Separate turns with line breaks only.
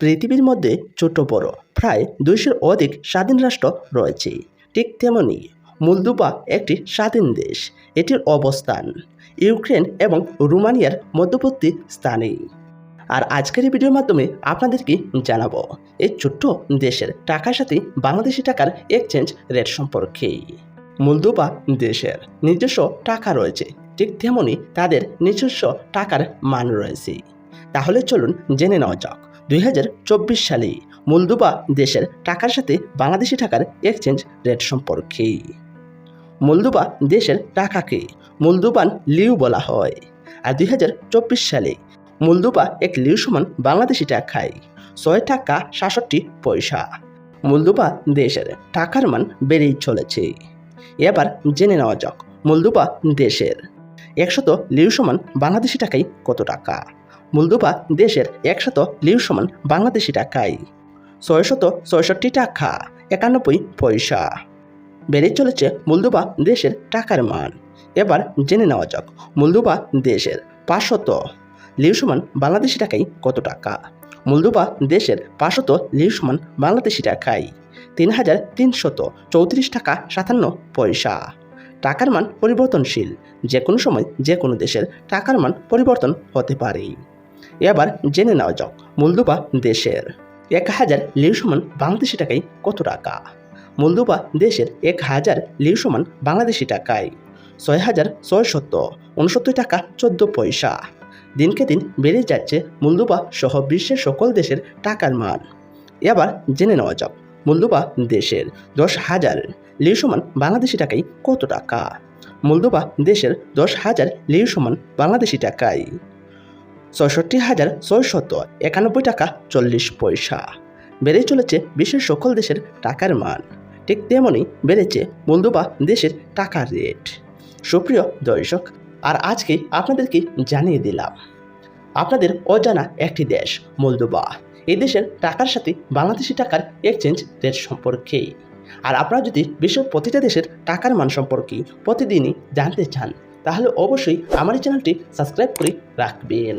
পৃথিবীর মধ্যে ছোট বড়, প্রায় দুইশোর অধিক স্বাধীন রাষ্ট্র রয়েছে। ঠিক তেমনি মলদোভা একটি স্বাধীন দেশ, এটির অবস্থান ইউক্রেন এবং রোমানিয়ার মধ্যবর্তী স্থানে। আর আজকের এই ভিডিওর মাধ্যমে আপনাদেরকে জানাব, এই ছোট্ট দেশের টাকার সাথে বাংলাদেশি টাকার এক্সচেঞ্জ রেট সম্পর্কে। মলদোভা দেশের নিজস্ব টাকা রয়েছে, ঠিক তেমনি তাদের নিজস্ব টাকার মান রয়েছে। তাহলে চলুন জেনে নেওয়া যাক দুই হাজার চব্বিশ সালে মলদোভা দেশের টাকার সাথে বাংলাদেশি টাকার এক্সচেঞ্জ রেট সম্পর্কে। মলদোভা দেশের টাকাকে মলদোবান লিউ বলা হয়। আর দুই হাজার চব্বিশ সালে মলদোভা এক লিউ সমান বাংলাদেশি টাকায় ছয় টাকা সাতষট্টি পয়সা। মলদোভা দেশের টাকার মান বেড়েই চলেছে। এবার জেনে নেওয়া যাক মলদোভা দেশের। একশত লিউ সমান বাংলাদেশি টাকায় কত টাকা? মলদোভা দেশের একশত লিউ সমান বাংলাদেশি টাকায় ছয়শত ছয়ষট্টি টাকা, একানব্বই পয়সা। বেড়ে চলেছে মলদোভা দেশের টাকার মান। এবার জেনে নেওয়া যাক, মলদোভা দেশের পাঁচশত লিউ সমান বাংলাদেশি টাকায় কত টাকা? মলদোভা দেশের পাঁচশত লিউ সমান বাংলাদেশি টাকায় তিন হাজার তিনশত চৌত্রিশ টাকা সাতান্ন পয়সা। টাকার মান পরিবর্তনশীল যে কোনো সময় যে কোনো দেশের টাকার মান পরিবর্তন হতে পারে। এবার জেনে নেওয়া যাক মলদোভা দেশের। এক হাজার লিউ সমান বাংলাদেশি টাকায় কত টাকা? মলদোভা দেশের এক হাজার লিউ সমান বাংলাদেশি টাকায় ছয় হাজার ছয়শত উনসত্তর টাকা চোদ্দ পয়সা। দিনকে দিন বেড়ে যাচ্ছে মলদোভা সহ বিশ্বের সকল দেশের টাকার মান। এবার জেনে নেওয়া যাক মলদোভা দেশের দশ হাজার লিউ সমান বাংলাদেশি টাকায় কত টাকা? মলদোভা দেশের দশ হাজার লিউ সমান বাংলাদেশি টাকায় ছয়ষট্টি হাজার ছয়শত একানব্বই টাকা চল্লিশ পয়সা। বেড়ে চলেছে বিশ্বের সকল দেশের টাকার মান। ঠিক তেমনই বেড়েছে মলদোভা দেশের টাকার রেট। সুপ্রিয় দর্শক, আর আজকে আপনাদেরকে জানিয়ে দিলাম, আপনাদের অজানা একটি দেশ, মলদোভা। এই দেশের টাকার সাথে বাংলাদেশি টাকার এক্সচেঞ্জ রেট সম্পর্কে। আর আপনারা যদি বিশ্ব প্রতিটা দেশের টাকার মান সম্পর্কে প্রতিদিনই জানতে চান, তাহলে অবশ্যই আমার এই চ্যানেলটি সাবস্ক্রাইব করে রাখবেন।